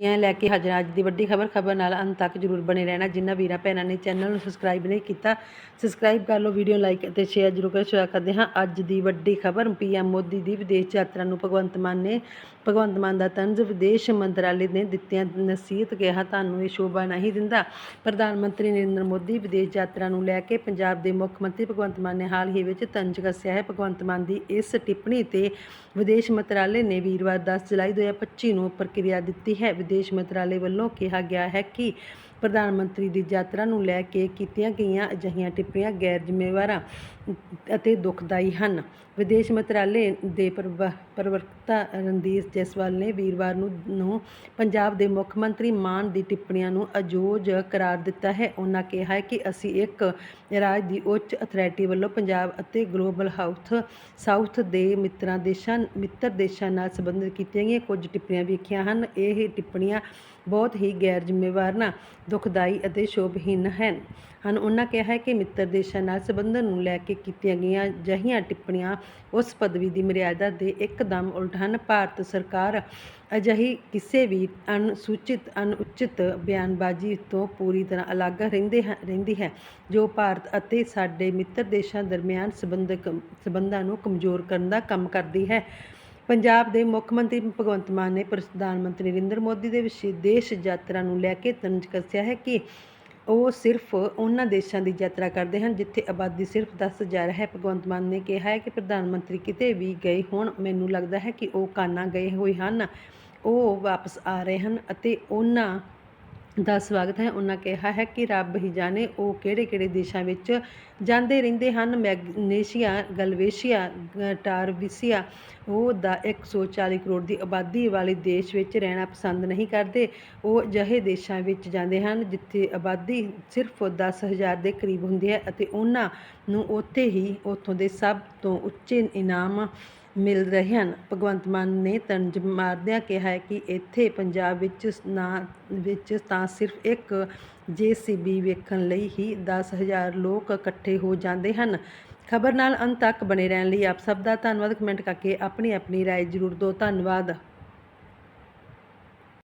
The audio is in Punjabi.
ਇਹ ਲੈ ਕੇ ਹਾਜ਼ਰ ਅੱਜ ਦੀ ਵੱਡੀ ਖਬਰ ਖਬਰ ਨਾਲ ਅੰਤ ਤੱਕ ਜਰੂਰ ਬਣੇ ਰਹਿਣਾ। ਜਿਨ੍ਹਾਂ ਵੀਰਾਂ, ਭੈਣਾਂ ਨੇ ਚੈਨਲ ਨੂੰ ਸਬਸਕ੍ਰਾਈਬ ਨਹੀਂ ਕੀਤਾ ਸਬਸਕ੍ਰਾਈਬ ਕਰ ਲਓ ਵੀਡੀਓ ਲਾਈਕ ਅਤੇ ਸ਼ੇਅਰ ਜਰੂਰ ਕਰੋ ਸ਼ੇਅਰ ਕਰਦੇ ਹਾਂ ਅੱਜ ਦੀ ਵੱਡੀ ਖਬਰ ਪੀਐਮ ਮੋਦੀ ਦੀ ਵਿਦੇਸ਼ ਯਾਤਰਾ ਨੂੰ ਭਗਵੰਤ ਮਾਨ ਨੇ, ਭਗਵੰਤ ਮਾਨ ਦਾ ਤੰਜ਼ ਵਿਦੇਸ਼ ਮੰਤਰਾਲੇ ਨੇ ਦਿੱਤੀਆਂ ਨਸੀਹਤ ਕਿਹਾ, ਤੁਹਾਨੂੰ ਇਹ ਸ਼ੋਭਾ ਨਹੀਂ ਦਿੰਦਾ। ਪ੍ਰਧਾਨ ਮੰਤਰੀ ਨਰਿੰਦਰ ਮੋਦੀ ਵਿਦੇਸ਼ ਯਾਤਰਾ ਨੂੰ ਲੈ ਕੇ ਪੰਜਾਬ ਦੇ ਮੁੱਖ ਮੰਤਰੀ ਭਗਵੰਤ ਮਾਨ ਨੇ ਹਾਲ ਹੀ ਵਿੱਚ ਤੰਜ ਕੱਸਿਆ ਹੈ। ਭਗਵੰਤ ਮਾਨ ਦੀ ਇਸ ਟਿੱਪਣੀ ਤੇ ਵਿਦੇਸ਼ ਮੰਤਰਾਲੇ ਨੇ ਵੀਰਵਾਰ 10 ਜੁਲਾਈ 2025 ਨੂੰ ਪ੍ਰਕਿਰਿਆ ਦਿੱਤੀ ਹੈ। ਵਿਦੇਸ਼ ਮੰਤਰਾਲੇ ਵੱਲੋਂ ਕਿਹਾ ਗਿਆ ਹੈ ਕਿ ਪ੍ਰਧਾਨ ਮੰਤਰੀ ਦੀ ਯਾਤਰਾ ਨੂੰ ਲੈ ਕੇ ਕੀਤੀਆਂ ਗਈਆਂ ਅਜਿਹੀਆਂ ਟਿੱਪਣੀਆਂ ਗੈਰ ਜ਼ਿੰਮੇਵਾਰਾਂ ਅਤੇ ਦੁਖਦਾਈ ਹਨ। ਵਿਦੇਸ਼ ਮੰਤਰਾਲੇ ਦੇ ਪ੍ਰਵਕਤਾ ਰਣਧੀਰ ਜੈਸਵਾਲ ਨੇ ਵੀਰਵਾਰ ਨੂੰ ਪੰਜਾਬ ਦੇ ਮੁੱਖ ਮੰਤਰੀ ਮਾਨ ਦੀ ਟਿੱਪਣੀਆਂ ਨੂੰ ਅਜੋਜ ਕਰਾਰ ਦਿੱਤਾ ਹੈ। ਉਹਨਾਂ ਕਿਹਾ ਹੈ ਕਿ ਅਸੀਂ ਇੱਕ ਰਾਜ ਦੀ ਉੱਚ ਅਥਾਰਟੀ ਵੱਲੋਂ ਪੰਜਾਬ ਅਤੇ ਗਲੋਬਲ ਹਾਊਥ, ਸਾਊਥ ਦੇ ਮਿੱਤਰਾਂ ਦੇਸ਼ਾਂ, ਮਿੱਤਰ ਦੇਸ਼ਾਂ ਨਾਲ ਸੰਬੰਧਿਤ ਕੀਤੀਆਂ ਗਈਆਂ ਕੁਝ ਟਿੱਪਣੀਆਂ ਵੇਖੀਆਂ ਹਨ। ਇਹ ਟਿੱਪਣੀਆਂ ਬਹੁਤ ਹੀ ਗੈਰ ਜ਼ਿੰਮੇਵਾਰ ਨਾ ਦੁਖਦਾਈ ਅਤੇ ਸ਼ੋਭਹੀਨ ਹਨ। ਹਨ। ਉਹਨਾਂ ਕਿਹਾ ਹੈ ਕਿ ਮਿੱਤਰ ਦੇਸ਼ਾਂ ਨਾਲ ਸੰਬੰਧਨ ਨੂੰ ਲੈ ਕੇ ਕੀਤੀਆਂ ਗਈਆਂ ਅਜਿਹੀਆਂ ਟਿੱਪਣੀਆਂ ਉਸ ਪਦਵੀ ਦੀ ਮਰਿਆਦਾ ਦੇ ਇੱਕਦਮ ਉਲਟ ਹਨ। ਭਾਰਤ ਸਰਕਾਰ ਅਜਿਹੀ ਕਿਸੇ ਵੀ ਅਨੁਸੂਚਿਤ ਅਨੁਚਿਤ ਬਿਆਨਬਾਜ਼ੀ ਤੋਂ ਪੂਰੀ ਤਰ੍ਹਾਂ ਅਲੱਗ ਰਹਿੰਦੇ ਹੈ, ਰਹਿੰਦੀ ਹੈ, ਜੋ ਭਾਰਤ ਅਤੇ ਸਾਡੇ ਮਿੱਤਰ ਦੇਸ਼ਾਂ ਦਰਮਿਆਨ ਸੰਬੰਧਕ, ਸੰਬੰਧਾਂ ਨੂੰ ਕਮਜ਼ੋਰ ਕਰਨ ਦਾ ਕੰਮ ਕਰਦੀ ਹੈ। ਪੰਜਾਬ ਦੇ ਮੁੱਖ ਮੰਤਰੀ ਭਗਵੰਤ ਮਾਨ ਨੇ ਪ੍ਰਧਾਨ ਮੰਤਰੀ ਨਰਿੰਦਰ ਮੋਦੀ ਦੇ ਵਿਦੇਸ਼ ਯਾਤਰਾ ਨੂੰ ਲੈ ਕੇ ਤੰਜ ਕੱਸਿਆ ਹੈ ਕਿ ਉਹ ਸਿਰਫ ਉਹਨਾਂ ਦੇਸ਼ਾਂ ਦੀ ਯਾਤਰਾ ਕਰਦੇ ਹਨ ਜਿੱਥੇ ਆਬਾਦੀ ਸਿਰਫ 10000 ਹੈ। ਭਗਵੰਤ ਮਾਨ ਨੇ ਕਿਹਾ ਹੈ ਕਿ ਪ੍ਰਧਾਨ ਮੰਤਰੀ ਕਿਤੇ ਵੀ ਗਏ ਹੋਣ, ਮੈਨੂੰ ਲੱਗਦਾ ਹੈ ਕਿ ਉਹ ਕਾਨਾ ਗਏ ਹੋਏ ਹਨ, ਉਹ ਵਾਪਸ ਆ ਰਹੇ ਹਨ ਅਤੇ ਉਹਨਾਂ ਦਾ ਸਵਾਗਤ ਹੈ। ਉਹਨਾਂ ਕਿਹਾ ਹੈ ਕਿ ਰੱਬ ਹੀ ਜਾਣੇ ਉਹ ਕਿਹੜੇ-ਕਿਹੜੇ ਦੇਸ਼ਾਂ ਵਿੱਚ ਜਾਂਦੇ ਰਹਿੰਦੇ ਹਨ। ਮੈਗਨੇਸ਼ੀਆ, ਗਲਵੇਸ਼ੀਆ ਗ- ਟਾਰਵੀਸੀਆ, ਉਹ ਦਾ 140 ਕਰੋੜ ਦੀ ਆਬਾਦੀ ਵਾਲੇ ਦੇਸ਼ ਵਿੱਚ ਰਹਿਣਾ ਪਸੰਦ ਨਹੀਂ ਕਰਦੇ। ਉਹ ਅਜਿਹੇ ਦੇਸ਼ਾਂ ਵਿੱਚ ਜਾਂਦੇ ਹਨ ਜਿੱਥੇ ਆਬਾਦੀ ਸਿਰਫ 10000 ਦੇ ਕਰੀਬ ਹੁੰਦੀ ਹੈ ਅਤੇ ਉਹਨਾਂ ਨੂੰ ਉੱਥੇ ਹੀ ਉੱਥੋਂ ਦੇ ਸਭ ਤੋਂ ਉੱਚੇ ਇਨਾਮ ਮਿਲ ਰਹੇ ਹਨ ਭਗਵੰਤ ਮਾਨ ਨੇ ਤੰਜ ਮਾਰਦਿਆਂ ਕਿਹਾ ਹੈ ਕਿ ਇੱਥੇ ਪੰਜਾਬ ਵਿੱਚ ਨਾ ਵਿੱਚ ਤਾਂ ਸਿਰਫ ਇੱਕ ਜੇਸੀਬੀ ਵੇਖਣ ਲਈ ਹੀ 10000 ਲੋਕ ਇਕੱਠੇ ਹੋ ਜਾਂਦੇ ਹਨ ਖਬਰ ਨਾਲ ਅੰਤ ਤੱਕ ਬਣੇ ਰਹਿਣ ਲਈ ਆਪ ਸਭ ਦਾ ਧੰਨਵਾਦ ਕਮੈਂਟ ਕਰਕੇ ਆਪਣੀ ਆਪਣੀ رائے ਜ਼ਰੂਰ ਦਿਓ ਧੰਨਵਾਦ